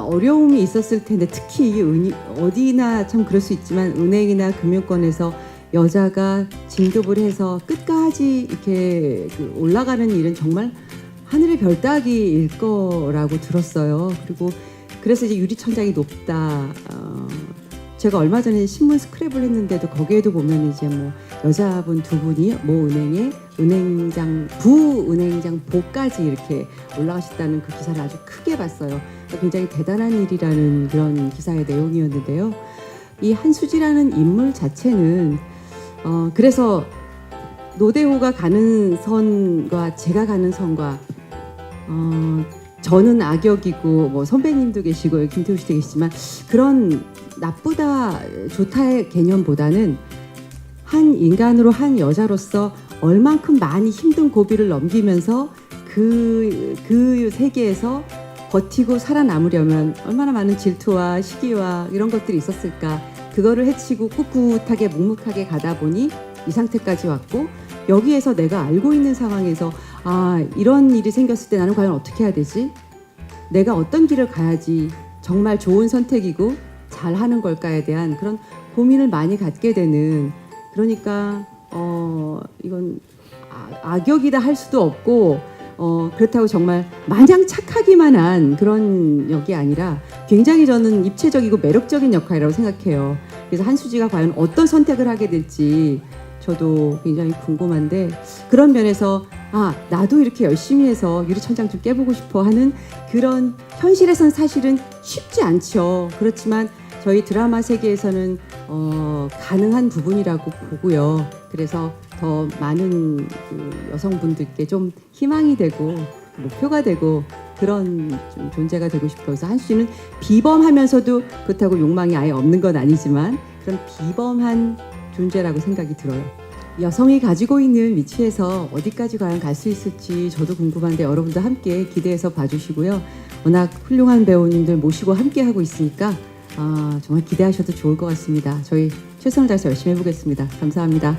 어려움이 있었을 텐데 특히 이 은, 어디나 참 그럴 수 있지만 은행이나 금융권에서 여자가 진급을 해서 끝까지 이렇게 그 올라가는 일은 정말 하늘의 별 따기일 거라고 들었어요. 그리고 그래서 이제 유리천장이 높다. 어, 제가 얼마 전에 신문 스크랩을 했는데도 거기에도 보면 이제 뭐 여자분 두 분이 모 은행에 은행장 부 은행장 보까지 이렇게 올라가셨다는 그 기사를 아주 크게 봤어요. 그러니까 굉장히 대단한 일이라는 그런 기사의 내용이었는데요. 이 한수지라는 인물 자체는 어 그래서 노대호가 가는 선과 제가 가는 선과 어 저는 악역이고 뭐 선배님도 계시고 김태우 씨도 계시지만 그런 나쁘다 좋다의 개념보다는 한 인간으로 한 여자로서 얼만큼 많이 힘든 고비를 넘기면서 그, 그 세계에서 버티고 살아남으려면 얼마나 많은 질투와 시기와 이런 것들이 있었을까. 그거를 해치고 꿋꿋하게 묵묵하게 가다 보니 이 상태까지 왔고 여기에서 내가 알고 있는 상황에서 아, 이런 일이 생겼을 때 나는 과연 어떻게 해야 되지? 내가 어떤 길을 가야지 정말 좋은 선택이고 잘 하는 걸까에 대한 그런 고민을 많이 갖게 되는 그러니까 어 이건 아- 악역이다 할 수도 없고 어 그렇다고 정말 마냥 착하기만 한 그런 역이 아니라 굉장히 저는 입체적이고 매력적인 역할이라고 생각해요. 그래서 한수지가 과연 어떤 선택을 하게 될지 저도 굉장히 궁금한데 그런 면에서 아 나도 이렇게 열심히 해서 유리천장 좀 깨보고 싶어 하는 그런 현실에선 사실은 쉽지 않죠. 그렇지만 저희 드라마 세계에서는 어, 가능한 부분이라고 보고요. 그래서 더 많은 그 여성분들께 좀 희망이 되고 목표가 되고 그런 좀 존재가 되고 싶어서 한수는 비범하면서도 그렇다고 욕망이 아예 없는 건 아니지만 그런 비범한 존재라고 생각이 들어요. 여성이 가지고 있는 위치에서 어디까지 과연 갈 수 있을지 저도 궁금한데 여러분도 함께 기대해서 봐주시고요. 워낙 훌륭한 배우님들 모시고 함께 하고 있으니까 아, 정말 기대하셔도 좋을 것 같습니다. 저희 최선을 다해서 열심히 해보겠습니다. 감사합니다.